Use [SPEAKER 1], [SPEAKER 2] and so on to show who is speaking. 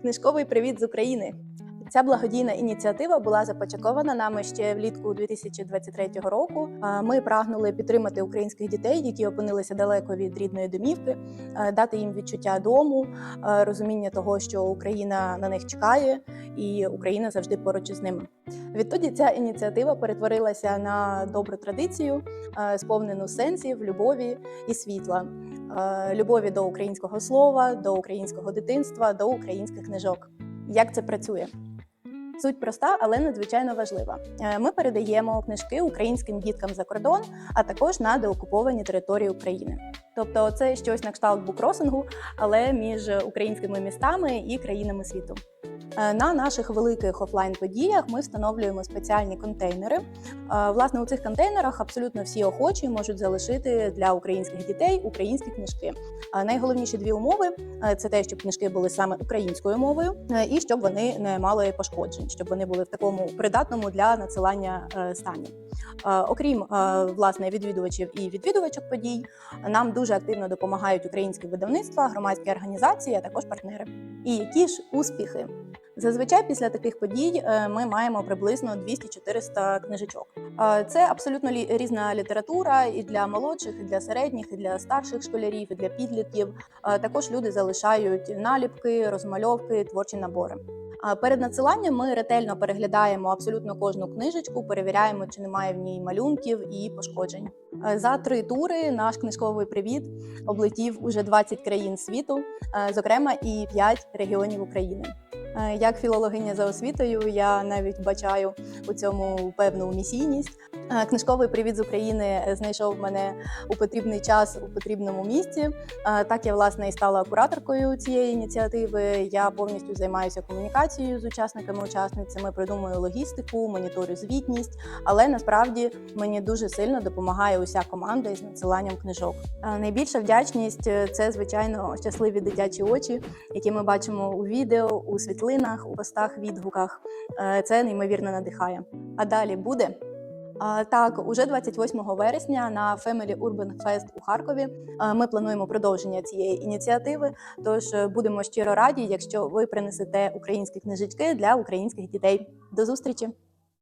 [SPEAKER 1] Книжковий привіт з України. Ця благодійна ініціатива була започаткована нами ще влітку 2023 року. Ми прагнули підтримати українських дітей, які опинилися далеко від рідної домівки, е, дати їм відчуття дому, е, розуміння того, що Україна на них чекає, і Україна завжди поруч із ними. Відтоді ця ініціатива перетворилася на добру традицію, е, сповнену сенсів, любові і світла, любові до українського слова, до українського дитинства, до українських книжок. Як це працює? Суть проста, але надзвичайно важлива. Е, Ми передаємо книжки українським діткам за кордон, а також на деокуповані території України. Тобто, це щось на кшталт букросингу, але між українськими містами і країнами світу. Е, На наших великих офлайн подіях ми встановлюємо спеціальні контейнери. Е, Власне, у цих контейнерах абсолютно всі охочі можуть залишити для українських дітей українські книжки. Е, Найголовніші дві умови це те, щоб книжки були саме українською мовою, і щоб вони не мали пошкоджень, щоб вони були в такому придатному для надсилання стані. Окрім власне відвідувачів і відвідувачок подій, нам дуже активно допомагають українські видавництва, громадські організації, а також партнери. І які ж успіхи? Зазвичай після таких подій е, ми маємо приблизно 200-400 книжечок. Це абсолютно різна література і для молодших, і для середніх, і для старших школярів, і для підлітків. Також люди залишають наліпки, розмальовки, творчі набори. Перед надсиланням ми ретельно переглядаємо абсолютно кожну книжечку, перевіряємо, чи немає в ній малюнків і пошкоджень. За три тури наш книжковий привіт облетів уже 20 країн світу, зокрема і 5 регіонів України. Е, Як філологиня за освітою, я навіть бачаю у цьому певну місійність. Е, Книжковий привіт з України знайшов мене у потрібний час у потрібному місці. Е, Так я власне і стала кураторкою цієї ініціативи. Я повністю займаюся комунікацією з учасниками, учасницями, придумую логістику, моніторю звітність. Але насправді мені дуже сильно допомагає уся команда із надсиланням книжок. Е, Найбільша вдячність е, це звичайно щасливі дитячі очі, які ми бачимо у відео, у світлинах, у постах, відгуках. Е, Це неймовірно надихає. А далі буде. Так, уже 28 вересня на Family Urban Fest у Харкові ми плануємо продовження цієї ініціативи. Тож е, будемо щиро раді, якщо ви принесете українські книжечки для українських дітей. До зустрічі!